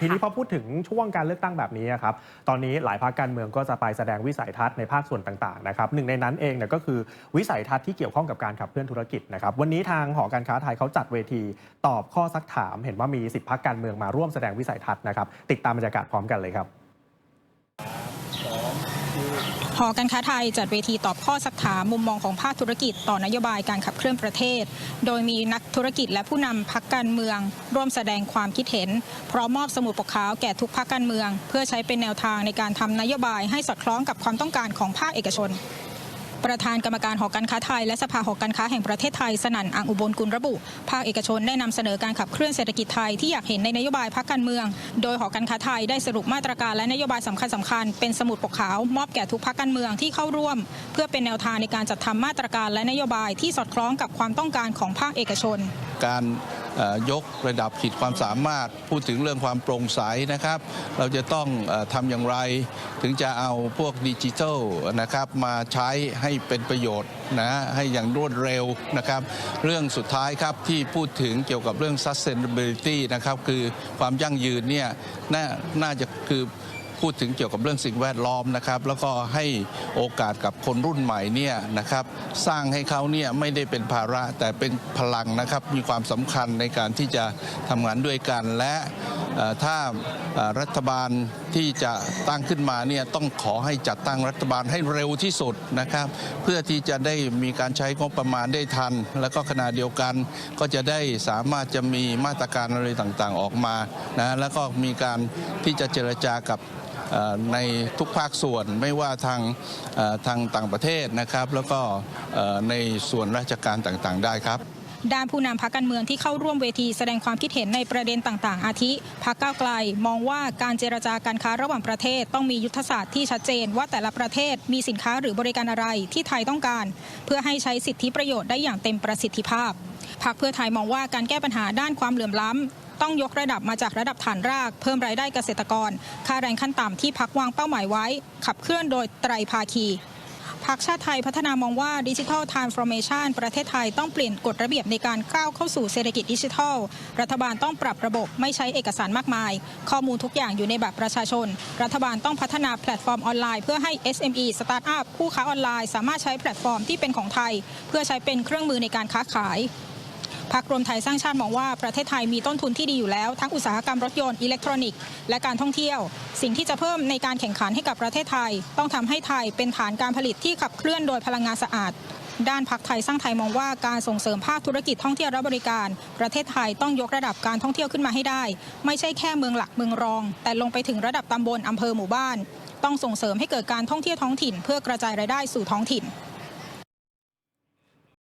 ทีนี้พอพูดถึงช่วงการเลือกตั้งแบบนี้อะครับ ตอนนี้หลายพรรคการเมืองก็จะไปแสดงวิสัยทัศน์ในภาคส่วนต่างๆนะครับหนึ่งในนั้นเองเนี่ยก็คือวิสัยทัศน์ที่เกี่ยวข้องกับการขับเคลื่อนธุรกิจนะครับ วันนี้ทางหอการค้าไทยเขาจัดเวที ตอบข้อซักถาม เห็นว่ามี 10พรรคการเมืองมาร่วมแสดงวิสัยทัศน์นะครับ ติดตามบรรยากาศพร้อมกันเลยครับ หอการค้าไทยจัดเวทีตอบข้อสักถามมุมมองของภาคธุรกิจต่อนโยบายการขับเคลื่อนประเทศ โดยมีนักธุรกิจและผู้นำพักการเมือง ร่วมแสดงความคิดเห็น พร้อมมอบสมุดปกขาวแก่ทุกพักการเมือง เพื่อใช้เป็นแนวทางในการทำนโยบายให้สอดคล้องกับความต้องการของภาคเอกชน ประธานกรรมการหอการค้าไทย และสภาหอการค้าแห่งประเทศไทยสนั่นอังอุบลกุลระบุ ภาคเอกชนได้นำเสนอการขับเคลื่อนเศรษฐกิจไทยที่อยากเห็นในนโยบายพักการเมือง โดยหอการค้าไทยได้สรุปมาตรการและนโยบายสำคัญสคัญๆเป็นสมุดปกขาวมอบแก่ทุกพักการเมืองที่เข้าร่วม เพื่อเป็นแนวทางในการจัดทำมาตรการและนโยบายที่สอดคล้องกับความต้องการของภาคเอกชน การ ยกระดับขีดความสามารถ พูดถึงเรื่องความโปร่งใสนะครับ เราจะต้องทำอย่างไร ถึงจะเอาพวกดิจิทัลนะครับมาใช้ให้เป็นประโยชน์นะให้อย่างรวดเร็วนะครับ เรื่องสุดท้ายครับที่พูดถึงเกี่ยวกับเรื่อง sustainability นะครับคือความยั่งยืนเนี่ยนน่าจะคือ พูดถึงเกี่ยวกับเรื่องสิ่งแวดล้อมนะครับแล้วก็ให้โอกาสกับคนรุ่นใหม่เนี่ยนะครับสร้างให้เขาเนี่ยไม่ได้เป็นภาระแต่เป็นพลังนะครับมีความสำคัญในการที่จะทำงานด้วยกันและถ้ารัฐบาลที่จะตั้งขึ้นมาเนี่ยต้องขอให้จัดตั้งรัฐบาลให้เร็วที่สุดนะครับ เพื่อที่จะได้มีการใช้งบประมาณได้ทัน แล้วก็ขณะเดียวกันก็จะได้สามารถจะมีมาตรการอะไรต่างๆออกมานะแล้วก็มีการที่จะเจรจากับ ในทุกภาคส่วนไม่ว่าทางทางต่างประเทศนะครับ แล้วก็ในส่วนราชการต่างๆ ได้ครับด้านผู้นำพักการเมืองที่เข้าร่วมเวทีแสดงความคิดเห็นในประเด็นต่างๆ อาทิพักก้าวไกล มองว่าการเจรจาการค้าระหว่างประเทศ ต้องมียุทธศาสตร์ที่ชัดเจนว่าแต่ละประเทศมีสินค้าหรือบริการอะไรที่ไทยต้องการ เพื่อให้ใช้สิทธิประโยชน์ได้อย่างเต็มประสิทธิภาพพักเพื่อไทยมองว่าการแก้ปัญหาด้านความเหลื่อมล้ำ ต้องยกระดับมาจากระดับฐานราก เพิ่มรายได้เกษตรกร ค่าแรงขั้นต่ำที่พักวางเป้าหมายไว้ ขับเคลื่อนโดยไตรภาคีพรรคชาติไทยพัฒนามองว่าดิจิทัลทรานส์ฟอร์เมชันประเทศไทยต้องเปลี่ยนกฎระเบียบในการก้าวเข้าสู่เศรษฐกิจดิจิทัล รัฐบาลต้องปรับระบบไม่ใช้เอกสารมากมาย ข้อมูลทุกอย่างอยู่ในแบบประชาชน รัฐบาลต้องพัฒนาแพลตฟอร์มออนไลน์เพื่อให้ SME สตาร์ทอัพผู้ค้าออนไลน์ สามารถใช้แพลตฟอร์มที่เป็นของไทย เพื่อใช้เป็นเครื่องมือในการค้าขาย พักรวมไทยสร้างชาติมองว่าประเทศไทยมีต้นทุนที่ดีอยู่แล้ว ทั้งอุตสาหกรรมรถยนต์อิเล็กทรอนิกส์และการท่องเที่ยว สิ่งที่จะเพิ่มในการแข่งขันให้กับประเทศไทย ต้องทำให้ไทยเป็นฐานการผลิตที่ขับเคลื่อนโดยพลังงานสะอาดด้านพักไทยสร้างไทยมองว่าการส่งเสริมภาคธุรกิจท่องเที่ยวและบริการ ประเทศไทยต้องยกระดับการท่องเที่ยวขึ้นมาให้ได้ ไม่ใช่แค่เมืองหลักเมืองรอง แต่ลงไปถึงระดับตำบลอำเภอหมู่บ้าน ต้องส่งเสริมให้เกิดการท่องเที่ยวท้องถิ่น เพื่อกระจายรายได้สู่ท้องถิ่น